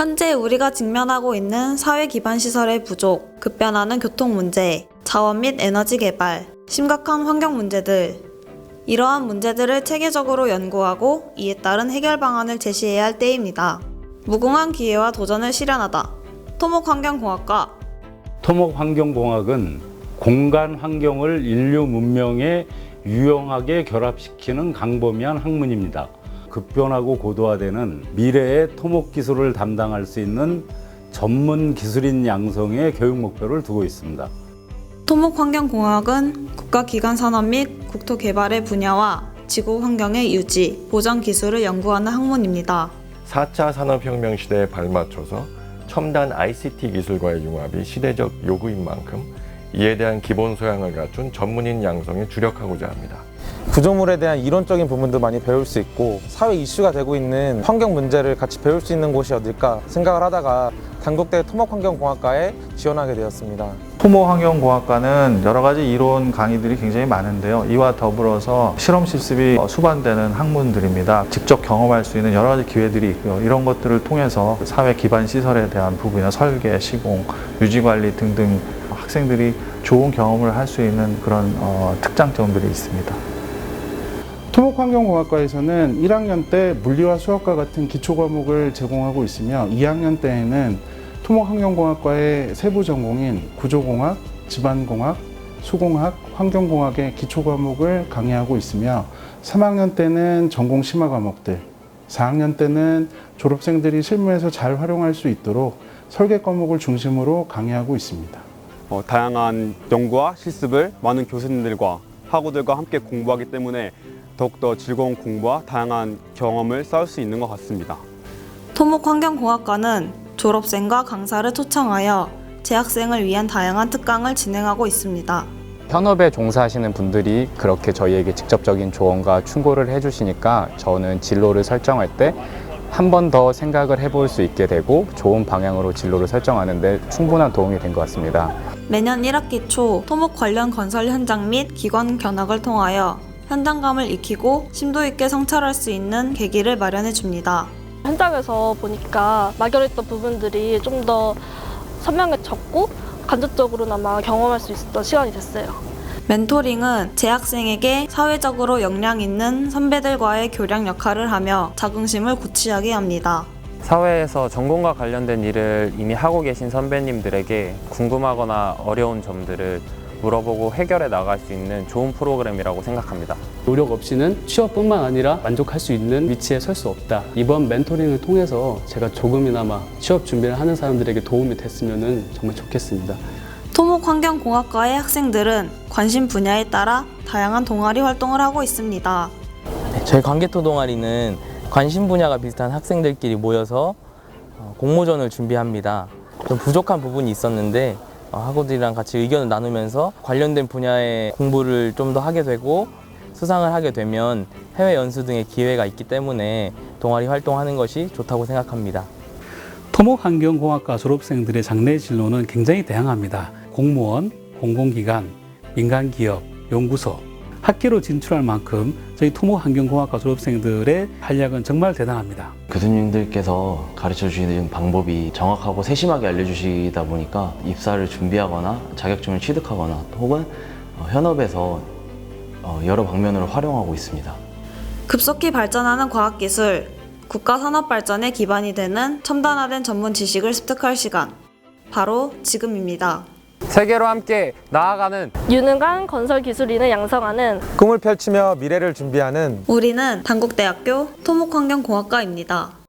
현재 우리가 직면하고 있는 사회 기반 시설의 부족, 급변하는 교통 문제, 자원 및 에너지 개발, 심각한 환경 문제들. 이러한 문제들을 체계적으로 연구하고 이에 따른 해결 방안을 제시해야 할 때입니다. 무궁한 기회와 도전을 실현하다. 토목환경공학과 토목환경공학은 공간 환경을 인류 문명에 유용하게 결합시키는 강범위한 학문입니다. 급변하고 고도화되는 미래의 토목 기술을 담당할 수 있는 전문 기술인 양성의 교육 목표를 두고 있습니다. 토목환경공학은 국가기관 산업 및 국토 개발의 분야와 지구 환경의 유지, 보전 기술을 연구하는 학문입니다. 4차 산업혁명 시대에 발맞춰서 첨단 ICT 기술과의 융합이 시대적 요구인 만큼 이에 대한 기본 소양을 갖춘 전문인 양성에 주력하고자 합니다. 구조물에 대한 이론적인 부분도 많이 배울 수 있고 사회 이슈가 되고 있는 환경 문제를 같이 배울 수 있는 곳이 어딜까 생각을 하다가 단국대 토목환경공학과에 지원하게 되었습니다. 토목환경공학과는 여러 가지 이론 강의들이 굉장히 많은데요. 이와 더불어서 실험 실습이 어, 수반되는 학문들입니다. 직접 경험할 수 있는 여러 가지 기회들이 있고요. 이런 것들을 통해서 사회 기반 시설에 대한 부분이나 설계, 시공, 유지 관리 등등 학생들이 좋은 경험을 할 수 있는 그런 어, 특장점들이 있습니다. 토목환경공학과에서는 1학년 때 물리와 수학과 같은 기초 과목을 제공하고 있으며 2학년 때에는 토목환경공학과의 세부 전공인 구조공학, 집안공학, 수공학, 환경공학의 기초 과목을 강의하고 있으며 3학년 때는 전공 심화 과목들, 4학년 때는 졸업생들이 실무에서 잘 활용할 수 있도록 설계 과목을 중심으로 강의하고 있습니다. 어, 다양한 연구와 실습을 많은 교수님들과 학우들과 함께 공부하기 때문에 더욱더 즐거운 공부와 다양한 경험을 쌓을 수 있는 것 같습니다. 토목환경공학과는 졸업생과 강사를 초청하여 재학생을 위한 다양한 특강을 진행하고 있습니다. 현업에 종사하시는 분들이 그렇게 저희에게 직접적인 조언과 충고를 해주시니까 저는 진로를 설정할 때 한 번 더 생각을 해볼 수 있게 되고 좋은 방향으로 진로를 설정하는데 충분한 도움이 된 것 같습니다. 매년 1학기 초 토목 관련 건설 현장 및 기관 견학을 통하여 현장감을 익히고 심도 있게 성찰할 수 있는 계기를 마련해 줍니다. 현장에서 보니까 막연했던 부분들이 좀 더 선명해졌고 간접적으로나마 경험할 수 있었던 시간이 됐어요. 멘토링은 재학생에게 사회적으로 역량 있는 선배들과의 교량 역할을 하며 자긍심을 고취하게 합니다. 사회에서 전공과 관련된 일을 이미 하고 계신 선배님들에게 궁금하거나 어려운 점들을 물어보고 해결해 나갈 수 있는 좋은 프로그램이라고 생각합니다. 노력 없이는 취업뿐만 아니라 만족할 수 있는 위치에 설 수 없다. 이번 멘토링을 통해서 제가 조금이나마 취업 준비를 하는 사람들에게 도움이 됐으면 정말 좋겠습니다. 토목환경공학과의 학생들은 관심 분야에 따라 다양한 동아리 활동을 하고 있습니다. 저희 관계토 동아리는 관심 분야가 비슷한 학생들끼리 모여서 어, 공모전을 준비합니다. 좀 부족한 부분이 있었는데 어, 학우들이랑 같이 의견을 나누면서 관련된 분야의 공부를 좀 더 하게 되고 수상을 하게 되면 해외 연수 등의 기회가 있기 때문에 동아리 활동하는 것이 좋다고 생각합니다. 토목환경공학과 졸업생들의 장래 진로는 굉장히 다양합니다. 공무원, 공공기관, 민간기업, 연구소, 학계로 진출할 만큼 저희 토목환경공학과 졸업생들의 활약은 정말 대단합니다. 교수님들께서 가르쳐 주시는 방법이 정확하고 세심하게 알려주시다 보니까 입사를 준비하거나 자격증을 취득하거나 혹은 어, 현업에서 어, 여러 방면으로 활용하고 있습니다. 급속히 발전하는 과학기술, 국가 산업 발전의 기반이 되는 첨단화된 전문 지식을 습득할 시간. 바로 지금입니다. 세계로 함께 나아가는 유능한 건설 기술인을 양성하는 꿈을 펼치며 미래를 준비하는 우리는 단국대학교 토목환경공학과입니다.